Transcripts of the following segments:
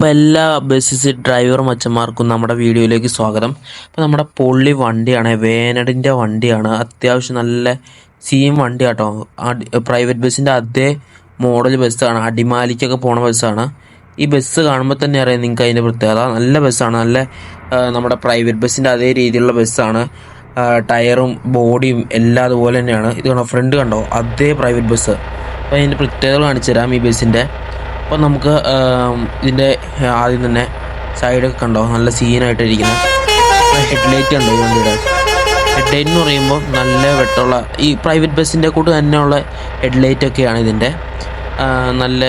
അപ്പോൾ എല്ലാ ബസ്സിസ് ഡ്രൈവർ മച്ചന്മാർക്കും നമ്മുടെ വീഡിയോയിലേക്ക് സ്വാഗതം. അപ്പോൾ നമ്മുടെ പൊള്ളി വണ്ടിയാണ് വേനടിന്റെ വണ്ടിയാണ്. അത്യാവശ്യം നല്ല സീം വണ്ടി കേട്ടോ പ്രൈവറ്റ് ബസ്സിന്റെ അതേ മോഡൽ ബസ്സാണ്. അടിമാലിക്കൊക്കെ പോണ ബസ്സാണ്. ഈ ബസ് കാണുമ്പോൾ തന്നെ അറിയാം നിങ്ങൾക്ക് അതിന്റെ പ്രത്യേകത. നല്ല ബസ്സാണ്. നല്ല നമ്മുടെ പ്രൈവറ്റ് ബസ്സിന്റെ അതേ രീതിയിലുള്ള ബസ്സാണ്. ടയറും ബോഡിയും എല്ലാം അതുപോലെ തന്നെയാണ്. ഇത് കണ്ടോ ഫ്രണ്ട് കണ്ടോ? അതേ പ്രൈവറ്റ് ബസ് അപ്പോൾ അതിന്റെ പ്രത്യേകത കാണിച്ചു തരാം ഈ ബസ്സിന്റെ അപ്പോൾ നമുക്ക് ഇതിന്റെ ആദ്യം തന്നെ സൈഡൊക്കെ കണ്ടോ? നല്ല സീനായിട്ടിരിക്കുന്നത് ഹെഡ്ലൈറ്റ് കണ്ടോ ഈ വണ്ടിയുടെ? ഹെഡ്ലൈറ്റ് എന്ന് പറയുമ്പോൾ നല്ല വെട്ടമുള്ള ഈ പ്രൈവറ്റ് ബസ്സിന്റെ കൂട്ട് തന്നെയുള്ള ഹെഡ്ലൈറ്റ് ഒക്കെയാണ് ഇതിന്റെ നല്ല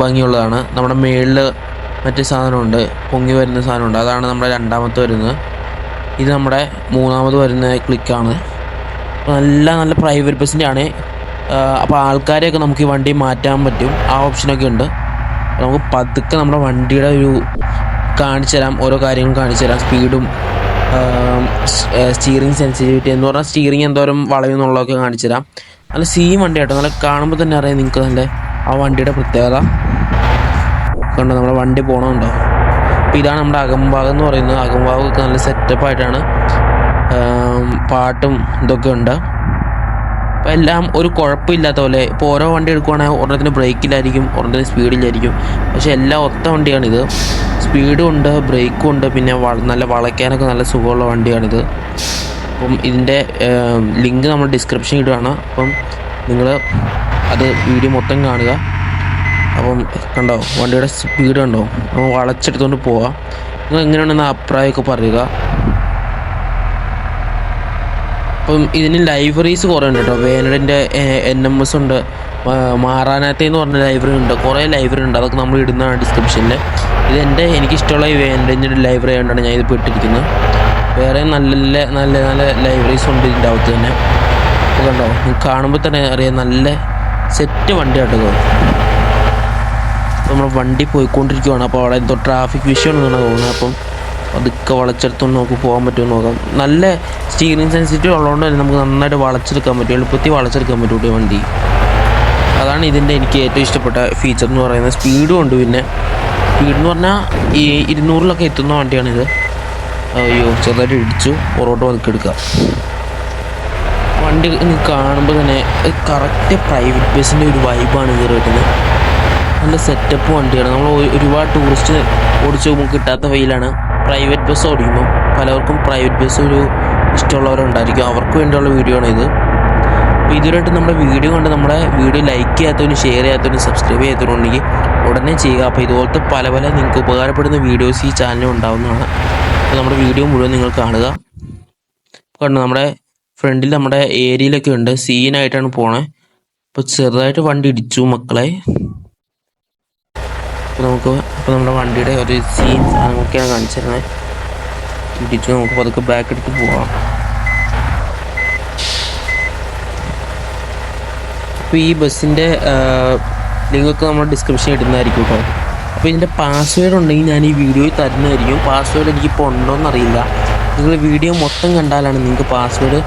ഭംഗിയുള്ളതാണ്. നമ്മുടെ മേളിൽ മറ്റേ സാധനമുണ്ട്. പൊങ്ങി വരുന്ന സാധനമുണ്ട്. അതാണ് നമ്മുടെ രണ്ടാമത്തെ വരുന്നത്. ഇത് നമ്മുടെ മൂന്നാമത് വരുന്ന ക്ലിക്കാണ് നല്ല നല്ല പ്രൈവറ്റ് ബസ്സിന്റെ ആണ് അപ്പോൾ ആൾക്കാരെയൊക്കെ നമുക്ക് ഈ വണ്ടി മാറ്റാൻ പറ്റും. ആ ഓപ്ഷനൊക്കെ ഉണ്ട്. നമുക്ക് പതുക്കെ നമ്മുടെ വണ്ടിയുടെ ഒരു കാണിച്ചു തരാം ഓരോ കാര്യങ്ങളും കാണിച്ചു തരാം. സ്പീഡും സ്റ്റിയറിംഗ് സെൻസിറ്റിവിറ്റി എന്ന് പറഞ്ഞാൽ സ്റ്റിയറിംഗ് എന്തോരം വളയുന്നുള്ളതൊക്കെ കാണിച്ചു തരാം. നല്ല സീം വണ്ടി കേട്ടോ. നല്ല കാണുമ്പോൾ തന്നെ അറിയാം നിങ്ങൾക്ക് നല്ല ആ വണ്ടിയുടെ പ്രത്യേകത. കണ്ടോ നമ്മുടെ വണ്ടി പോകണമുണ്ടോ അപ്പോൾ ഇതാണ് നമ്മുടെ അകംഭാഗം എന്ന് പറയുന്നത്. അകംഭാഗമൊക്കെ നല്ല സെറ്റപ്പായിട്ടാണ് പാട്ടും ഇതൊക്കെ ഉണ്ട്. അപ്പോൾ എല്ലാം ഒരു കുഴപ്പമില്ലാത്ത പോലെ ഇപ്പോൾ ഓരോ വണ്ടി എടുക്കുവാണെങ്കിൽ ഒരെണ്ണത്തിന് ബ്രേക്കിലായിരിക്കും ഒരെണ്ണത്തിന് സ്പീഡിലായിരിക്കും പക്ഷേ എല്ലാം ഒത്ത വണ്ടിയാണിത്. സ്പീഡും ഉണ്ട് ബ്രേക്കും ഉണ്ട് പിന്നെ നല്ല വളയ്ക്കാനൊക്കെ നല്ല സുഖമുള്ള വണ്ടിയാണിത്. അപ്പം ഇതിന്റെ ലിങ്ക് നമ്മൾ ഡിസ്ക്രിപ്ഷൻ ഇടുകയാണ് അപ്പം നിങ്ങൾ അത് വീഡിയോ മൊത്തം കാണുക. അപ്പം കണ്ടോ വണ്ടിയുടെ സ്പീഡ് കണ്ടോ? വളച്ചെടുത്തുകൊണ്ട് പോവാം. നിങ്ങൾ എങ്ങനെയാണെന്ന് അഭിപ്രായമൊക്കെ പറയുക. അപ്പം ഇതിന് ലൈബ്രറീസ് കുറേ ഉണ്ട് കേട്ടോ വേനഡിന്റെ എൻ എം എസ് ഉണ്ട്. മാറാനാത്തെ എന്ന് പറഞ്ഞ ലൈബ്രറി ഉണ്ട്. കുറേ ലൈബ്രറി ഉണ്ട്. അതൊക്കെ നമ്മൾ ഇടുന്നതാണ് ഡിസ്ക്രിപ്ഷനിൽ ഇത് എന്റെ എനിക്കിഷ്ടമുള്ള ഈ വേനഡിന്റെ ലൈബ്രറി ആയതുകൊണ്ടാണ് ഞാൻ ഇത് പെട്ടിരിക്കുന്നത്. വേറെ നല്ല നല്ല നല്ല ലൈബ്രറീസ് ഉണ്ട് ഇതിന്റെ അകത്ത് തന്നെ. കണ്ടോ? കാണുമ്പോൾ തന്നെ അറിയാം നല്ല സെറ്റ് വണ്ടി കേട്ടോ നമ്മൾ വണ്ടി പോയിക്കൊണ്ടിരിക്കുവാണ്. അപ്പോൾ അവിടെ എന്തോ ട്രാഫിക് വിഷയം ഉണ്ടെന്നാണ് തോന്നുന്നത്. അപ്പം അതൊക്കെ വളച്ചെടുത്തോണ്ട് നമുക്ക് പോകാൻ പറ്റുമോ നോക്കാം. നല്ല സ്റ്റീറിംഗ് സെൻസിറ്റീവ് ഉള്ളതുകൊണ്ട് തന്നെ നമുക്ക് നന്നായിട്ട് വളച്ചെടുക്കാൻ പറ്റും. എളുപ്പത്തിൽ വളച്ചെടുക്കാൻ പറ്റും വണ്ടി. അതാണ് ഇതിന്റെ എനിക്ക് ഏറ്റവും ഇഷ്ടപ്പെട്ട ഫീച്ചർ എന്ന് പറയുന്നത്. സ്പീഡും ഉണ്ട് പിന്നെ സ്പീഡ് എന്ന് പറഞ്ഞാൽ ഈ ഇരുന്നൂറിലൊക്കെ എത്തുന്ന വണ്ടിയാണിത്. അയ്യോ ചെറുതായിട്ട് ഇടിച്ചു. പുറകോട്ട് എടുക്കാം. വണ്ടി കാണുമ്പോൾ തന്നെ കറക്റ്റ് പ്രൈവറ്റ് ബസ്സിന്റെ ഒരു വൈബാണ് ഇത് കിട്ടുന്നത് നല്ല സെറ്റപ്പ് വണ്ടിയാണ്. നമ്മൾ ഒരുപാട് ടൂറിസ്റ്റ് ഓടിച്ചു കിട്ടാത്ത വെയിലാണ്. പ്രൈവറ്റ് ബസ് ഓടിക്കുമ്പോൾ പലർക്കും പ്രൈവറ്റ് ബസ് ഒരു ഇഷ്ടമുള്ളവരുണ്ടായിരിക്കും. അവർക്ക് വേണ്ടിയുള്ള വീഡിയോ ആണ് ഇത്. അപ്പോൾ ഇതുവരെയായിട്ട് നമ്മുടെ വീഡിയോ കണ്ട് നമ്മുടെ വീഡിയോ ലൈക്ക് ചെയ്യാത്തവരും ഷെയർ ചെയ്യാത്തവരും സബ്സ്ക്രൈബ് ചെയ്യാത്തവരുണ്ടെങ്കിൽ ഉടനെ ചെയ്യുക. അപ്പോൾ ഇതുപോലത്തെ പല പല നിങ്ങൾക്ക് ഉപകാരപ്പെടുന്ന വീഡിയോസ് ഈ ചാനലിൽ ഉണ്ടാവുന്നതാണ്. അപ്പോൾ നമ്മുടെ വീഡിയോ മുഴുവൻ നിങ്ങൾ കാണുക. കണ്ടു നമ്മുടെ ഫ്രണ്ടിൽ നമ്മുടെ ഏരിയയിലൊക്കെ ഉണ്ട്. സീനായിട്ടാണ് പോണേ. അപ്പോൾ ചെറുതായിട്ട് വണ്ടി ഇടിച്ചു മക്കളെ. നമുക്ക് അപ്പോൾ നമ്മുടെ വണ്ടിയുടെ ഒരു സീൻ സാധനങ്ങളൊക്കെയാണ് കാണിച്ചിരുന്നത് ഇടിച്ചു നമുക്ക് പതുക്കെ ബാക്ക് എടുത്ത് പോവാം. അപ്പോൾ ഈ ബസ്സിന്റെ ലിങ്കൊക്കെ നമ്മൾ ഡിസ്ക്രിപ്ഷൻ ഇടുന്നതായിരിക്കും കേട്ടോ. അപ്പോൾ ഇതിന്റെ പാസ്വേഡ് ഉണ്ടെങ്കിൽ ഞാൻ ഈ വീഡിയോയിൽ തരുന്നതായിരിക്കും. പാസ്വേഡ് എനിക്കിപ്പോൾ ഉണ്ടോയെന്ന് അറിയില്ല. നിങ്ങൾ വീഡിയോ മൊത്തം കണ്ടാലാണ് നിങ്ങൾക്ക് പാസ്വേഡ്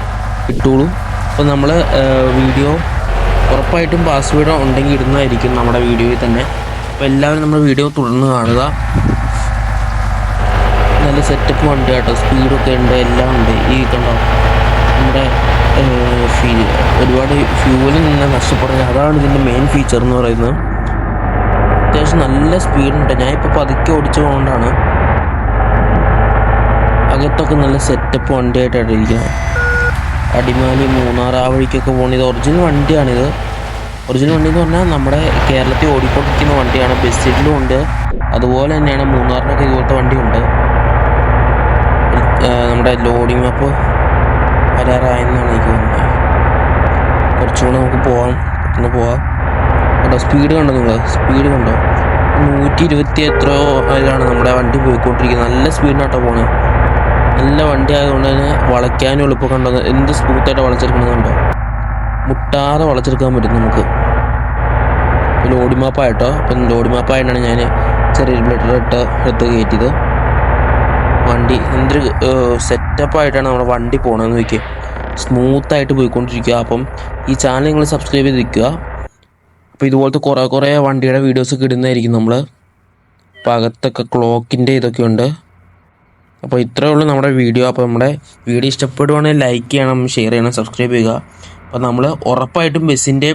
കിട്ടുള്ളൂ. അപ്പോൾ നമ്മൾ വീഡിയോ ഉറപ്പായിട്ടും പാസ്വേഡ് ഉണ്ടെങ്കിൽ ഇടുന്നതായിരിക്കും നമ്മുടെ വീഡിയോയിൽ തന്നെ. അപ്പോൾ എല്ലാവരും നമ്മുടെ വീഡിയോ തുടർന്ന് കാണുക. നല്ല സെറ്റപ്പ് വണ്ടി കേട്ടോ. സ്പീഡൊക്കെ ഉണ്ട് എല്ലാം ഉണ്ട്. ഈ കണ്ടോ? നമ്മുടെ ഫീൽ ഒരുപാട് ഫ്യൂവലിൽ നിന്ന് നഷ്ടപ്പെടുന്നത്. അതാണ് ഇതിന്റെ മെയിൻ ഫീച്ചർ എന്ന് പറയുന്നത്. അത്യാവശ്യം നല്ല സ്പീഡുണ്ട് ഞാൻ ഇപ്പോൾ പതുക്കെ ഓടിച്ചു പോകുന്നതുകൊണ്ടാണ് അകത്തൊക്കെ നല്ല സെറ്റപ്പ് വണ്ടിയായിട്ടാണ് ഇരിക്കുന്നത്. അടിമാലി മൂന്നാർ ആ വഴിക്കൊക്കെ പോകുന്നത് ഇത് ഒറിജിനൽ വണ്ടിയാണിത്. ഒറിജിനൽ വണ്ടി എന്ന് പറഞ്ഞാൽ നമ്മുടെ കേരളത്തിൽ ഓടിക്കൊണ്ടിരിക്കുന്ന വണ്ടിയാണ്. ബസ്സിലും ഉണ്ട്. അതുപോലെ തന്നെയാണ് മൂന്നാറിനൊക്കെ ഇതുപോലത്തെ വണ്ടിയുണ്ട്. നമ്മുടെ ലോഡിങ് മാപ്പ് വരാറായെന്നാണ് എനിക്ക് തോന്നുന്നത്. കുറച്ചും കൂടെ നമുക്ക് പോകാം പെട്ടെന്ന് പോവാം. കേട്ടോ സ്പീഡ് കണ്ടോ നിങ്ങൾ സ്പീഡ് കണ്ടോ? നൂറ്റി ഇരുപത്തി എത്രയോ അതിലാണ് നമ്മുടെ വണ്ടി പോയിക്കൊണ്ടിരിക്കുന്നത്. നല്ല സ്പീഡിനാട്ടോ പോണേ. നല്ല വണ്ടി ആയതുകൊണ്ട് തന്നെ വളയ്ക്കാനും എളുപ്പം കണ്ടോ? എന്ത് സ്മൂത്തായിട്ട് വളച്ചെടുക്കണമെന്നുണ്ടോ മുട്ടാതെ വളച്ചെടുക്കാൻ പറ്റും നമുക്ക്. ലോഡി മാപ്പായിട്ടോ അപ്പം ലോഡി മാപ്പായിട്ടാണ് ഞാൻ ചെറിയൊരു ബ്ലഡ് ഇട്ട് എടുത്ത് കയറ്റിയത്. വണ്ടി എന്തൊരു സെറ്റപ്പായിട്ടാണ് നമ്മുടെ വണ്ടി പോകണമെന്ന് വയ്ക്കുക സ്മൂത്തായിട്ട് പോയിക്കൊണ്ടിരിക്കുക. അപ്പം ഈ ചാനൽ നിങ്ങൾ സബ്സ്ക്രൈബ് ചെയ്ത് അപ്പോൾ ഇതുപോലത്തെ കുറേ കുറേ വണ്ടിയുടെ വീഡിയോസൊക്കെ ഇടുന്നതായിരിക്കും നമ്മൾ അപ്പോൾ അകത്തൊക്കെ ക്ലോക്കിന്റെ ഇതൊക്കെ ഉണ്ട്. അപ്പോൾ ഇത്രയേ ഉള്ളൂ നമ്മുടെ വീഡിയോ അപ്പോൾ നമ്മുടെ വീഡിയോ ഇഷ്ടപ്പെടുവാണെങ്കിൽ ലൈക്ക് ചെയ്യണം ഷെയർ ചെയ്യണം സബ്സ്ക്രൈബ് ചെയ്യുക. അപ്പോൾ നമ്മൾ ഉറപ്പായിട്ടും ബസ്സിന്റെ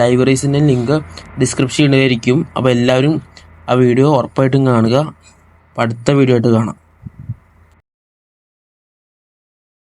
ലൈബ്രറീസിന്റെ ലിങ്ക് ഡിസ്ക്രിപ്ഷൻ ഇടുമായിരിക്കും അപ്പോൾ എല്ലാവരും ആ വീഡിയോ ഉറപ്പായിട്ടും കാണുക. അടുത്ത വീഡിയോ ആയിട്ട് കാണാം.